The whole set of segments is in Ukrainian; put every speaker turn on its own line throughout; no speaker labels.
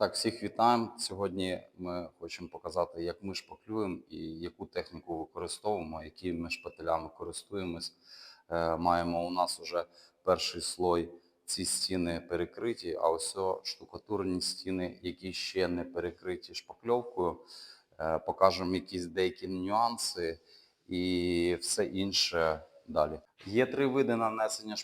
Так, всіх вітаємо. Сьогодні ми хочемо показати, як ми шпаклюємо і яку техніку використовуємо, якими шпателями користуємось. Е, маємо у нас вже перший слой. Ці стіни перекриті, а ось штукатурні стіни, які ще не перекриті шпакльовкою. Е, покажемо якісь деякі нюанси і все інше далі. Є три види нанесення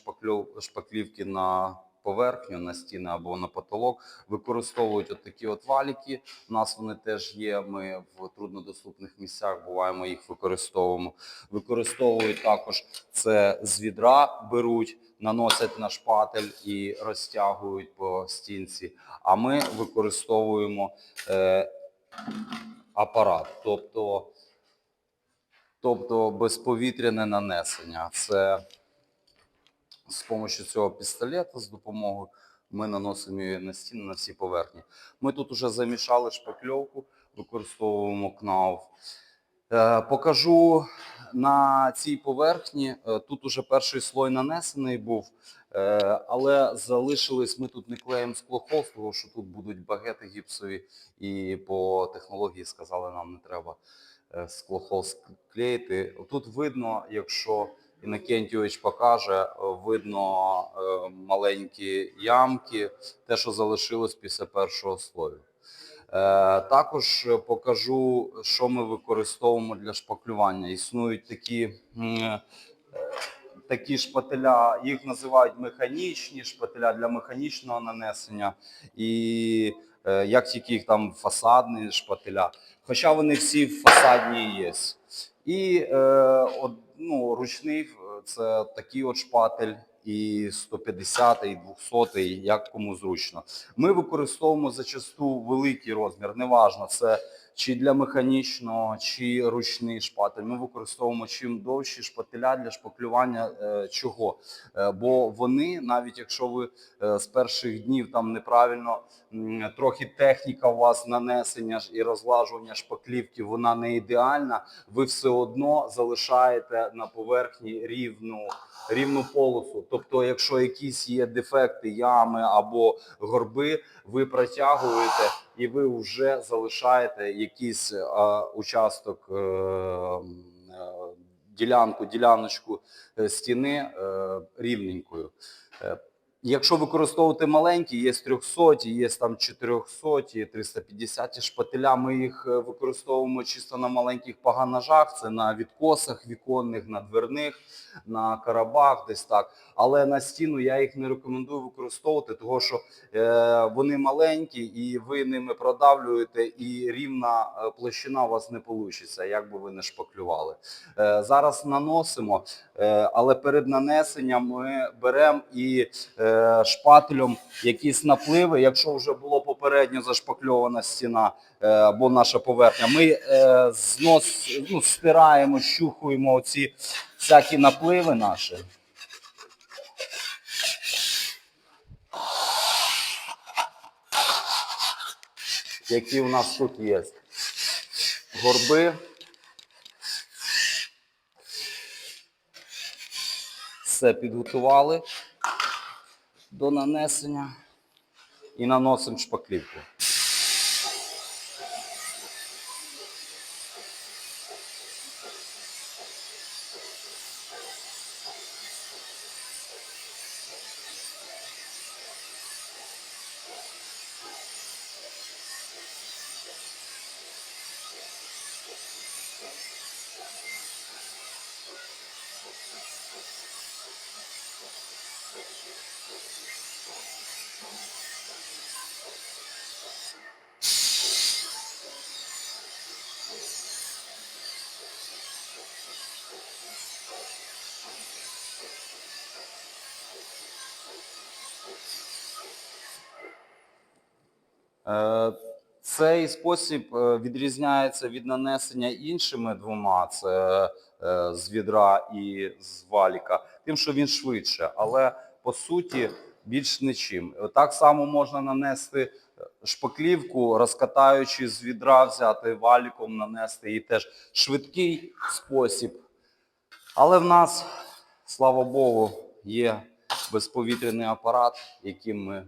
шпаклівки на поверхню, на стіни або на потолок. Використовують от такі от валіки. У нас вони теж є. Ми в труднодоступних місцях буваємо, їх використовуємо. Використовують також це з відра беруть, наносять на шпатель і розтягують по стінці. А ми використовуємо е, апарат, тобто, тобто безповітряне нанесення. Це з допомогою цього пістолета, з допомогою ми наносимо її на стіни на всі поверхні. Ми тут вже замішали шпакльовку, використовуємо КНАУФ. Е, покажу на цій поверхні. е, Тут уже перший слой нанесений був, е, але залишились. Ми тут не клеїмо склохоз, тому що тут будуть багети гіпсові, і по технології сказали, нам не треба склохоз клеїти. Тут видно, якщо Іннокентійович покаже, е, видно е, маленькі ямки, те, що залишилось після першого слою. Е, Також покажу, що ми використовуємо для шпаклювання. Існують такі, такі шпателя, їх називають механічні шпателя для механічного нанесення, і як тільки їх там фасадні шпателя. Хоча вони всі фасадні є. І е, ну, ручний е, це такий от шпатель. І 150, і 200, як кому зручно. Ми використовуємо зачасту великий розмір, неважно, це чи для механічного, чи ручний шпатель. Ми використовуємо чим довші шпателя для шпаклювання. Е, чого? Е, бо вони, навіть якщо ви е, з перших днів там неправильно, трохи техніка у вас нанесення і розлажування шпаклівки, вона не ідеальна, ви все одно залишаєте на поверхні рівну, рівну полосу. Тобто, якщо якісь є дефекти, ями або горби, ви протягуєте і ви вже залишаєте якийсь е, участок, е, е, ділянку, діляночку е, стіни рівненькою. Якщо використовувати маленькі, є 300, є там 400, 350 шпателя. Ми їх е, використовуємо чисто на маленьких паганажах, це на відкосах віконних, на дверних, на карабах, десь так. Але на стіну я їх не рекомендую використовувати, тому що е, вони маленькі і ви ними продавлюєте, і рівна е, площина у вас не вийде, як би ви не шпаклювали. Зараз наносимо, але перед нанесенням ми беремо і шпателем якісь напливи. Якщо вже було попередньо зашпакльована стіна е, або наша поверхня, ми е, знос, ну, стираємо, щухуємо оці всякі напливи наші. Які у нас тут є горби. Все підготували до нанесення і наносимо шпаклівку. Цей спосіб е, відрізняється від нанесення іншими двома: це е, з відра і з валіка, тим, що він швидше, але по суті більш нічим. Так само можна нанести шпаклівку, розкатаючи з відра, взяти валіком, нанести і теж швидкий спосіб. Але в нас, слава Богу, є безповітряний апарат, яким ми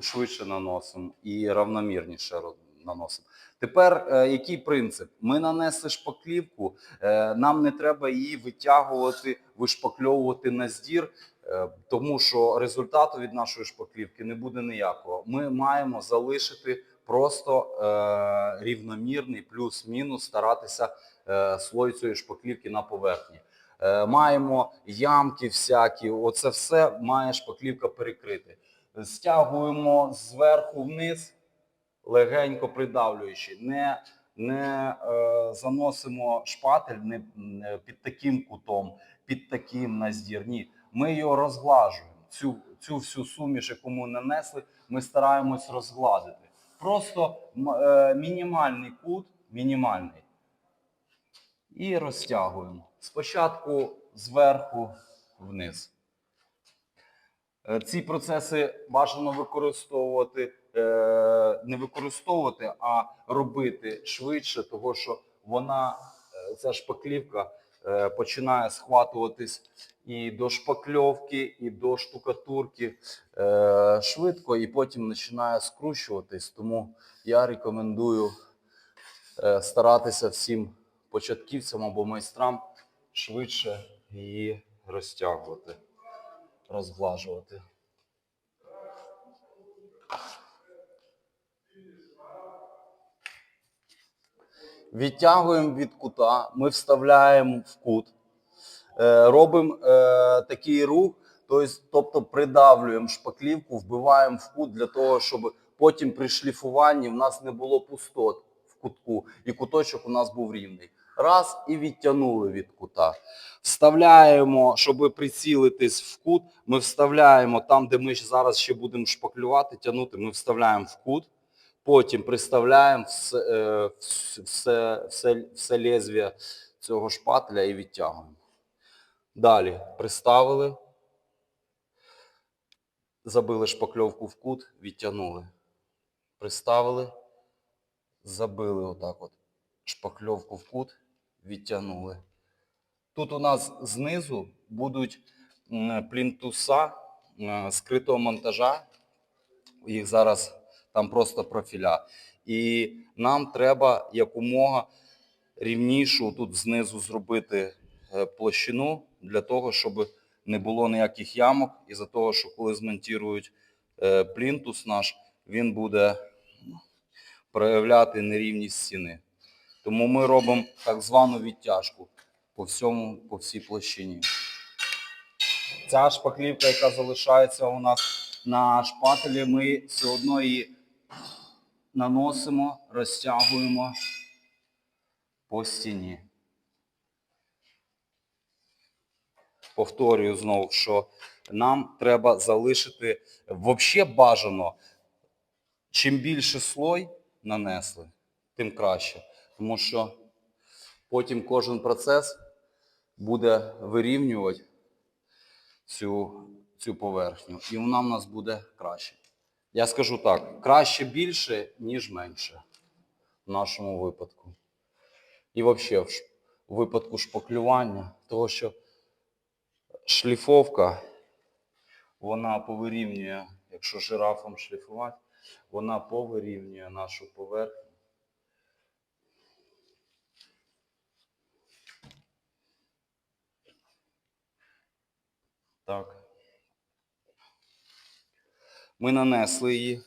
швидше наносимо і равномірніше наносимо. Тепер е, який принцип? Ми нанесли шпаклівку, е, нам не треба її витягувати, вишпакльовувати на здір, е, тому що результату від нашої шпаклівки не буде ніякого. Ми маємо залишити просто рівномірний плюс-мінус, старатися слой цієї шпаклівки на поверхні. Маємо ямки всякі, оце все має шпаклівка перекрити. Стягуємо зверху вниз, легенько придавлюючи. Не, не е, заносимо шпатель не, не під таким кутом, під таким наздір. Ні, ми його розглажуємо. Цю, цю всю суміш, яку ми нанесли, ми стараємось розгладити. Просто е, мінімальний кут, мінімальний. І розтягуємо. Спочатку зверху вниз. Е, Ці процеси бажано використовувати, е, не використовувати, а робити швидше, того що вона, е, ця шпаклівка починає схватуватись і до шпакльовки, і до штукатурки швидко, і потім починає скручуватись. Тому я рекомендую старатися всім початківцям або майстрам швидше її розтягувати розглажувати. Відтягуємо від кута, ми вставляємо в кут, е, робимо е, такий рух, тобто, тобто придавлюємо шпаклівку, вбиваємо в кут для того, щоб потім при шліфуванні в нас не було пустот в кутку, і куточок у нас був рівний. Раз і відтягнули від кута. Вставляємо, щоб прицілитись в кут, ми вставляємо там, де ми зараз ще будемо шпаклювати, тягнути, ми вставляємо в кут, потім приставляємо все, е, все, все, все лезвие цього шпателя і відтягуємо. Далі приставили, забили шпакльовку в кут, відтягнули. Приставили, забили отак от шпакльовку в кут, відтягнули. Тут у нас знизу будуть плінтуса скритого монтажа. Їх зараз там просто профіля. І нам треба якомога рівнішу тут знизу зробити е, площину для того, щоб не було ніяких ямок. Із-за того, що коли змонтують е, плінтус наш, він буде проявляти нерівність стіни. Тому ми робимо так звану відтяжку по всьому, по всій площині. Ця шпаклівка, яка залишається у нас на шпателі, ми все одно її наносимо, розтягуємо по стіні. Повторюю знову, що нам треба залишити взагалі бажано, чим більше слой нанесли, тим краще. Тому що потім кожен процес буде вирівнювати цю, цю поверхню, і вона в нас буде краще. Я скажу так: краще більше, ніж менше в нашому випадку. І взагалі в випадку шпаклювання, того що шліфовка, вона повирівнює, якщо жирафом шліфувати, вона повирівнює нашу поверхню. Так. Ми нанесли її.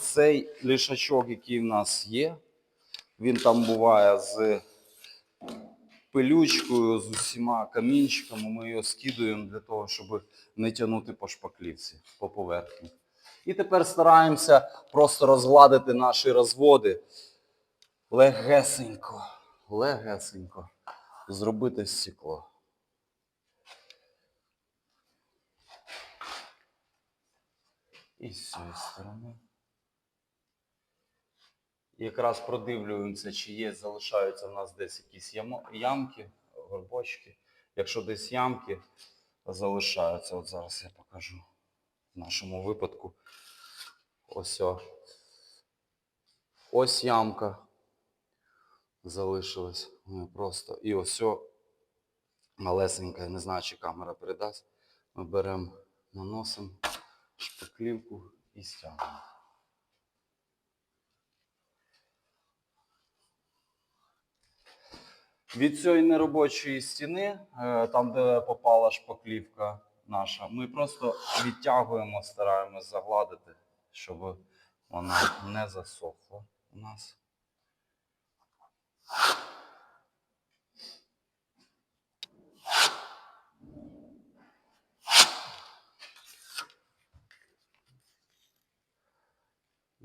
Цей лішачок, який в нас є, він там буває з пилючкою, з усіма камінчиками. Ми його скидуємо для того, щоб не тягнути по шпаклівці, по поверхні. І тепер стараємося просто розгладити наші розводи легесенько, легесенько зробити стекло. І з цієї сторони. Якраз продивлюємося, чи є, залишаються в нас десь якісь ямки, горбочки. Якщо десь ямки залишаються, от зараз я покажу в нашому випадку. Ось о. Ось ямка залишилась. Ну, просто. І ось о малесенька, я не знаю, чи камера передасть. Ми беремо, наносимо шпаклівку і стягуємо. Від цієї неробочої стіни, е, там, де попала шпаклівка наша, ми просто відтягуємо, стараємось загладити, щоб вона не засохла у нас.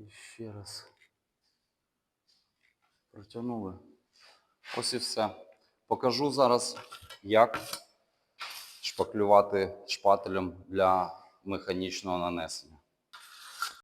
Ще раз протягнули. Ось і все. Покажу зараз, як шпаклювати шпателем для механічного нанесення.